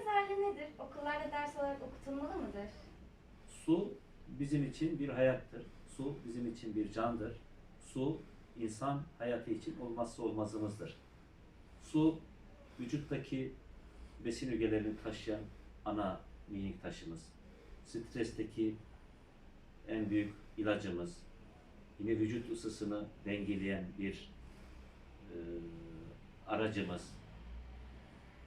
özelliği nedir? Okullarda ders olarak okutulmalı mıdır? Su bizim için bir hayattır. Su bizim için bir candır. Su insan hayatı için olmazsa olmazımızdır. Su vücuttaki besin ögelerini taşıyan ana minik taşımız. Stresteki en büyük ilacımız. Yine vücut ısısını dengeleyen bir e, aracımız.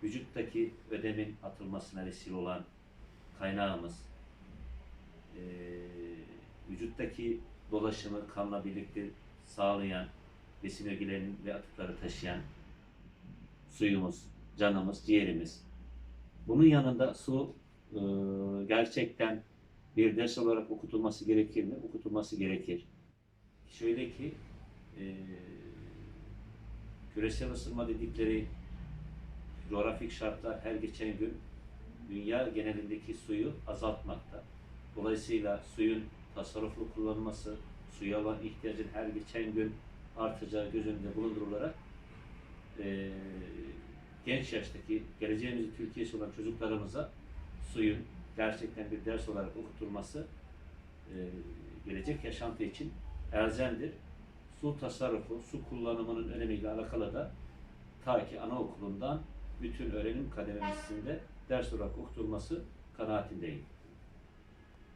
Vücuttaki ödemin atılmasına vesile olan kaynağımız e, vücuttaki dolaşımı kanla birlikte sağlayan, besin ögelerinin ve atıkları taşıyan suyumuz, canımız, ciğerimiz. Bunun yanında su e, gerçekten bir ders olarak okutulması gerekir mi? Okutulması gerekir. Şöyle ki e, küresel ısınma dedikleri coğrafik şartlar her geçen gün dünya genelindeki suyu azaltmakta. Dolayısıyla suyun tasarruflu kullanılması, suya olan ihtiyacın her geçen gün artacağı göz önünde bulundurularak eee, genç yaştaki geleceğimizi Türkiye'si olan çocuklarımıza suyun gerçekten bir ders olarak okutulması eee, gelecek yaşantı için elzemdir. Su tasarrufu, su kullanımının önemiyle alakalı da ta ki anaokulundan bütün öğrenim kademesinde ders olarak okutulması kanaatindeyim.